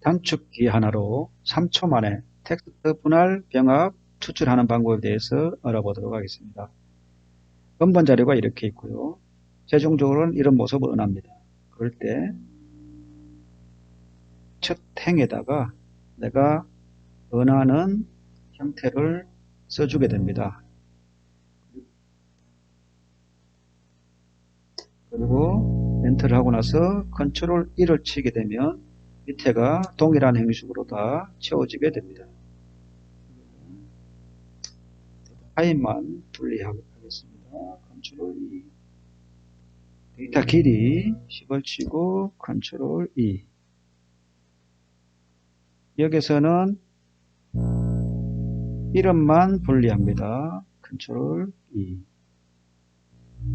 단축키 하나로 3초 만에 텍스트 분할 병합 추출하는 방법에 대해서 알아보도록 하겠습니다. 원본 자료가 이렇게 있고요. 최종적으로는 이런 모습을 원합니다. 그럴 때 첫 행에다가 내가 원하는 형태를 써주게 됩니다. 그리고 엔터를 하고 나서 컨트롤 1을 치게 되면 밑에가 동일한 형식으로 다 채워지게 됩니다. 파일만 분리하겠습니다. 컨트롤 2 데이터 길이 10을 치고 컨트롤 2 여기서는 이름만 분리합니다. 컨트롤 2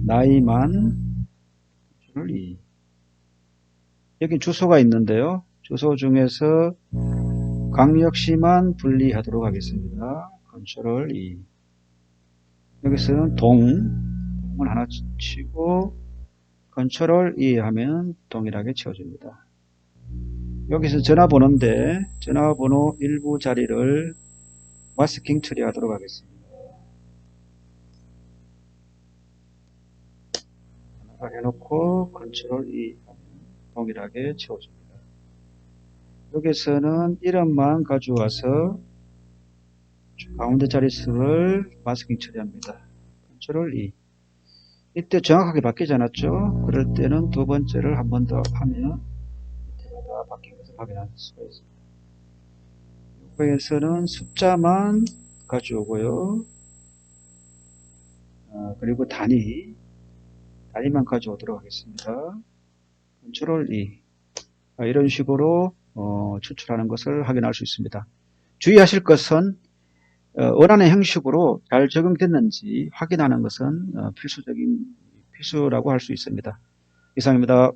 나이만 컨트롤 2 여기 주소가 있는데요. 주소 중에서 강력시만 분리하도록 하겠습니다. 컨트롤 2 여기서는 동, 동을 하나 치고 컨트롤 2 하면 동일하게 채워집니다. 여기서 전화번호인데 전화번호 일부 자리를 마스킹 처리하도록 하겠습니다. 해놓고 컨트롤 2 하면 동일하게 채워집니다. 여기서는 이름만 가져와서 가운데 자릿수를 마스킹 처리합니다. 컨트롤 2 이때 정확하게 바뀌지 않았죠? 그럴 때는 두 번째를 한 번 더 하면 밑에가 다 바뀐 것을 확인할 수가 있습니다. 여기에서는 숫자만 가져오고요. 아, 그리고 단위 단위만 가져오도록 하겠습니다. 컨트롤 2 아, 이런 식으로 어, 추출하는 것을 확인할 수 있습니다. 주의하실 것은 어, 원하는 형식으로 잘 적용됐는지 확인하는 것은 어, 필수적인 필수라고 할 수 있습니다. 이상입니다.